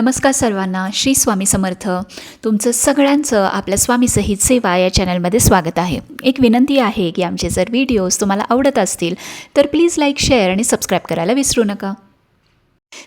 नमस्कार सर्वांना श्री स्वामी समर्थ. तुमचं सगळ्यांचं आपल्या स्वामी सहित सेवा या चॅनलमध्ये स्वागत आहे. एक विनंती आहे की आमचे जर व्हिडिओज तुम्हाला आवडत असतील तर प्लीज लाईक शेअर आणि सबस्क्राईब करायला विसरू नका.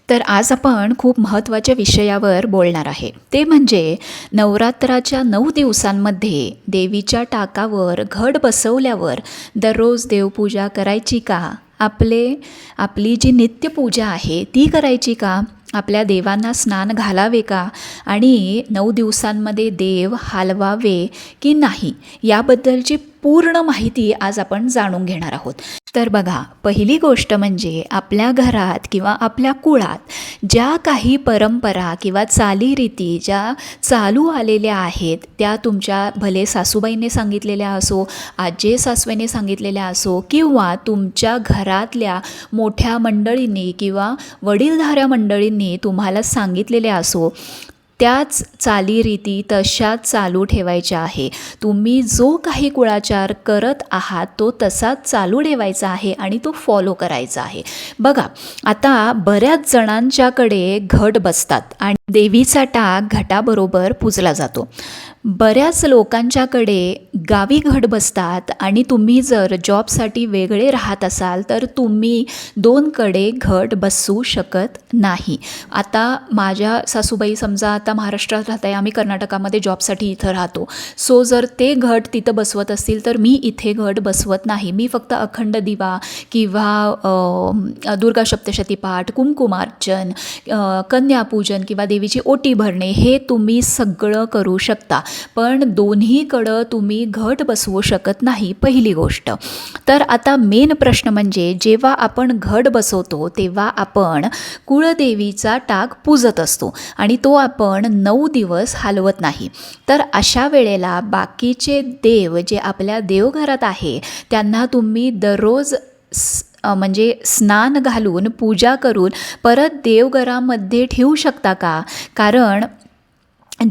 तर आज आपण खूप महत्त्वाच्या विषयावर बोलणार आहे. ते म्हणजे नवरात्राच्या नऊ दिवसांमध्ये देवीच्या टाकावर घट बसवल्यावर दररोज देवपूजा करायची का? आपले आपली जी नित्यपूजा आहे ती करायची का? आपल्या देवांना स्नान घालावे का? आणि नऊ दिवसांमध्ये देव हालवावे की नाही? याबद्दलची पूर्ण माहिती आज आपण जाणून घेणार आहोत. तर बघा पहिली गोष्ट म्हणजे आपल्या घरात किंवा आपल्या कुळात ज्या काही परंपरा किंवा चालीरीती ज्या चालू आलेल्या आहेत त्या तुमच्या भले सासूबाईंनी सांगितलेल्या असो आजे सासवेने सांगितलेल्या असो किंवा तुमच्या घरातल्या मोठ्या मंडळींनी किंवा वडीलधाऱ्या मंडळींनी तुम्हाला सांगितलेल्या असो त्याच चालीरीती तशाच चालू ठेवायच्या आहे. तुम्ही जो काही कुळाचार करत आहात तो तसाच चालू ठेवायचा आहे आणि तो फॉलो करायचा आहे. बघा आता बऱ्याच जणांच्याकडे घट बसतात आणि देवीचा टाक घटाबरोबर पूजला जातो. बऱ्याच लोकांच्याकडे गावी घट बसतात आणि तुम्ही जर जॉबसाठी वेगळे राहत असाल तर तुम्ही दोनकडे घट बसू शकत नाही. आता माझ्या सासूबाई समजा आता महाराष्ट्रात राहत आहे आम्ही कर्नाटकामध्ये जॉबसाठी इथं राहतो. सो जर ते घट तिथं बसवत असतील तर मी इथे घट बसवत नाही. मी फक्त अखंड दिवा किंवा दुर्गा सप्तशती पाठ कुंकुमार्चन कन्यापूजन किंवा देवीची ओटी भरणे हे तुम्ही सगळं करू शकता. पण दोन्हीकडं तुम्ही घट बसवू शकत नाही पहिली गोष्ट. तर आता मेन प्रश्न म्हणजे जेव्हा आपण घट बसवतो तेव्हा आपण कुळदेवीचा टाक पूजत असतो आणि तो आपण नऊ दिवस हलवत नाही. तर अशा वेळेला बाकीचे देव जे आपल्या देवघरात आहे त्यांना तुम्ही दररोज म्हणजे स्नान घालून पूजा करून परत देवघरामध्ये ठेवू शकता का? कारण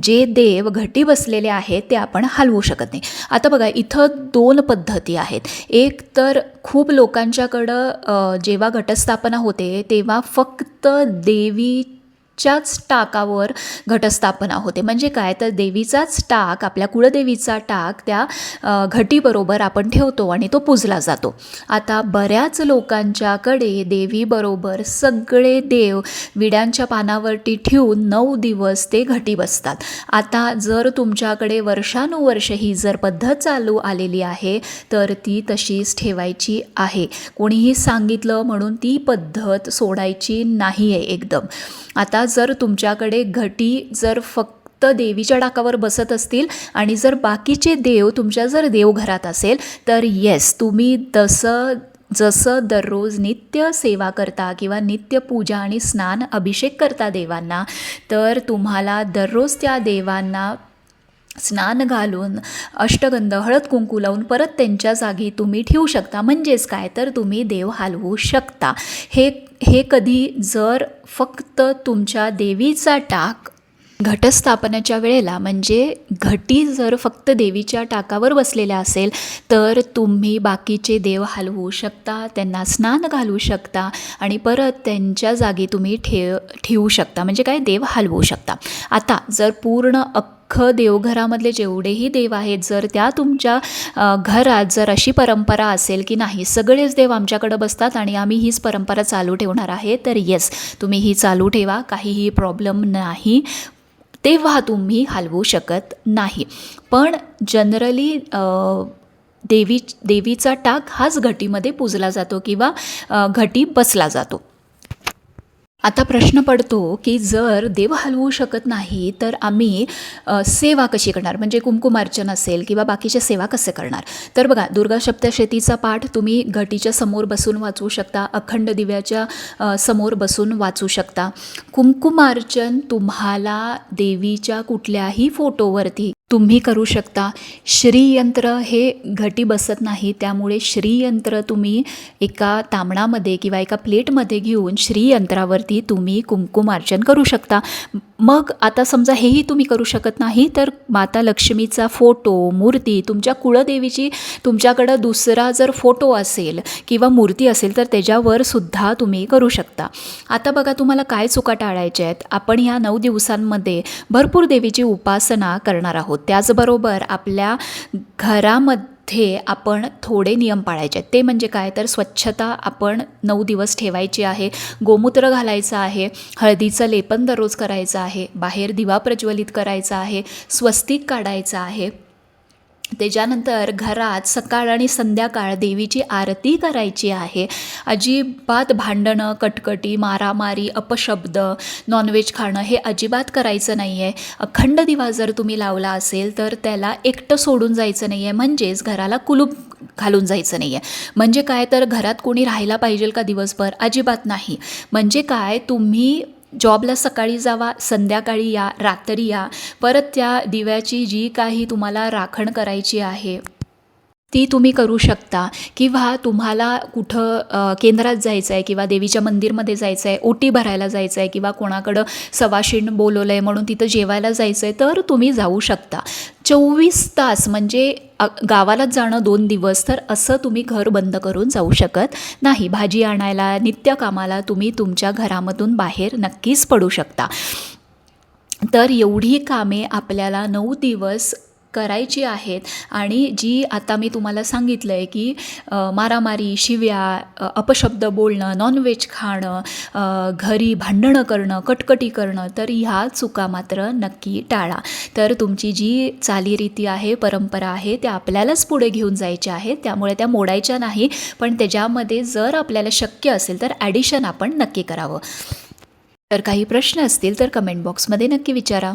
जे देव घटी बसलेले आहेत ते आपण हलवू शकत नाही. आता बघा इथं दोन पद्धती आहेत. एक तर खूप लोकांच्याकडं जेव्हा घटस्थापना होते तेव्हा फक्त देवी च्याच टाकावर घटस्थापना होते म्हणजे काय? तर देवीचाच टाक आपल्या कुळदेवीचा टाक त्या घटीबरोबर आपण ठेवतो आणि तो पूजला जातो. आता बऱ्याच लोकांच्याकडे देवीबरोबर सगळे देव विड्यांच्या पानावरती ठेवून नऊ दिवस ते घटी बसतात. आता जर तुमच्याकडे वर्षानुवर्ष ही जर पद्धत चालू आलेली आहे तर ती तशीच ठेवायची आहे. कोणीही सांगितलं म्हणून ती पद्धत सोडायची नाही आहे एकदम. आता जर तुमच्याकडे घटी जर फक्त देवीच्या डाकावर बसत असतील आणि जर बाकीचे देव तुमच्या जर देवघरात असेल तर येस तुम्ही तसं जसं दररोज नित्य सेवा करता किंवा नित्य पूजा आणि स्नान अभिषेक करता देवांना तर तुम्हाला दररोज त्या देवांना स्नान घालून अष्टगंध हळद कुंकू लावून परत त्यांच्या जागी तुम्ही ठेवू शकता. म्हणजेच काय? तर तुम्ही देव हलवू शकता. हे हे कधी जर फक्त तुमच्या देवीचा टाक घटस्थापनाच्या वेळेला म्हणजे घटी जर फक्त देवीच्या टाकावर बसलेल्या असेल तर तुम्ही बाकीचे देव हलवू शकता त्यांना स्नान घालू शकता आणि परत त्यांच्या जागी तुम्ही ठेव ठेवू शकता. म्हणजे काय? देव हलवू शकता. आता जर पूर्ण अख्खं देवघरामधले जेवढेही देव आहेत जर त्या तुमच्या घरात जर अशी परंपरा असेल की नाही सगळेच देव आमच्याकडं बसतात आणि आम्ही हीच परंपरा चालू ठेवणार आहे तर येस तुम्ही ही चालू ठेवा काहीही प्रॉब्लेम नाही. तेव्हा तुम्ही हलवू शकत नाही. पण जनरली देवी देवीचा टाक हाच घटीमध्ये पूजला जातो किंवा घटी बसला जातो. आता प्रश्न पडतो की जर देव हलवू शकत नाही तर आम्ही सेवा कशी करणार? म्हणजे कुंकुमार्चन असेल किंवा बाकीच्या सेवा कसे करणार? तर बघा दुर्गा सप्तशतीचा पाठ तुम्ही घटीच्या समोर बसून वाचू शकता अखंड दिव्याच्या समोर बसून वाचू शकता. कुंकुमार्चन तुम्हाला देवीच्या कुठल्याही फोटोवरती तुम्ही करू शकता. श्रीयंत्र हे घटी बसत नाही त्यामुळे श्रीयंत्र तुम्ही एका तांबणामध्ये किंवा एका प्लेटमध्ये घेऊन श्रीयंत्रावरती तुम्ही कुंकुमार्चन करू शकता. मग आता समजा हेही तुम्ही करू शकत नाही तर माता लक्ष्मीचा फोटो मूर्ती तुमच्या कुळदेवीची तुमच्याकडं दुसरा जर फोटो असेल किंवा मूर्ती असेल तर त्याच्यावर सुद्धा तुम्ही करू शकता. आता बघा तुम्हाला काय चुका टाळायच्या आहेत. आपण ह्या नऊ दिवसांमध्ये भरपूर देवीची उपासना करणार आहोत. त्याचबरोबर आपल्या घरामध्ये आपण थोडे नियम पाळायचे आहेत. ते म्हणजे काय? तर स्वच्छता आपण नऊ दिवस ठेवायची आहे. गोमूत्र घालायचं आहे. हळदीचं लेपन दररोज करायचं आहे. बाहेर दिवा प्रज्वलित करायचा आहे. स्वस्तिक काढायचं आहे. त्याच्यानंतर घरात सकाळ आणि संध्याकाळ देवीची आरती करायची आहे. अजिबात भांडणं कटकटी मारामारी अपशब्द नॉनव्हेज खाणं हे अजिबात करायचं नाही आहे अखंड दिवा जर तुम्ही लावला असेल तर त्याला एकटं सोडून जायचं नाही आहे म्हणजेच घराला कुलूप घालून जायचं नाही आहे म्हणजे काय? तर घरात कोणी राहायला पाहिजे का दिवसभर? अजिबात नाही. म्हणजे काय? तुम्ही जॉबला सकाळी जावा संध्याकाळी या रात्री या. परत त्या दिव्याची जी काही तुम्हाला राखण करायची आहे ती तुम्ही करू शकता. किंवा तुम्हाला कुठं केंद्रात जायचं आहे किंवा देवीच्या मंदिरमध्ये जायचं आहे ओटी भरायला जायचं आहे किंवा कोणाकडं सवाशीण बोलवलं आहे म्हणून तिथं जेवायला जायचं आहे तर तुम्ही जाऊ शकता. चोवीस तास म्हणजे गावालाच जाणं दोन दिवस तर असं तुम्ही घर बंद करून जाऊ शकत नाही. भाजी आणायला नित्यकामाला तुम्ही तुमच्या घरामधून बाहेर नक्कीच पडू शकता. तर एवढी कामे आपल्याला नऊ दिवस करायची आहेत. आणि जी आता मी तुम्हाला सांगितलं आहे की मारामारी शिव्या अपशब्द बोलणं नॉनव्हेज खाणं घरी भांडणं करणं कटकटी करणं तर ह्या चुका मात्र नक्की टाळा. तर तुमची जी चालीरीती आहे परंपरा आहे त्या आपल्यालाच पुढे घेऊन जायच्या आहेत. त्यामुळे त्या मोडायच्या नाही पण त्याच्यामध्ये जर आपल्याला शक्य असेल तर ॲडिशन आपण नक्की करावं. तर काही प्रश्न असतील तर कमेंट बॉक्समध्ये नक्की विचारा.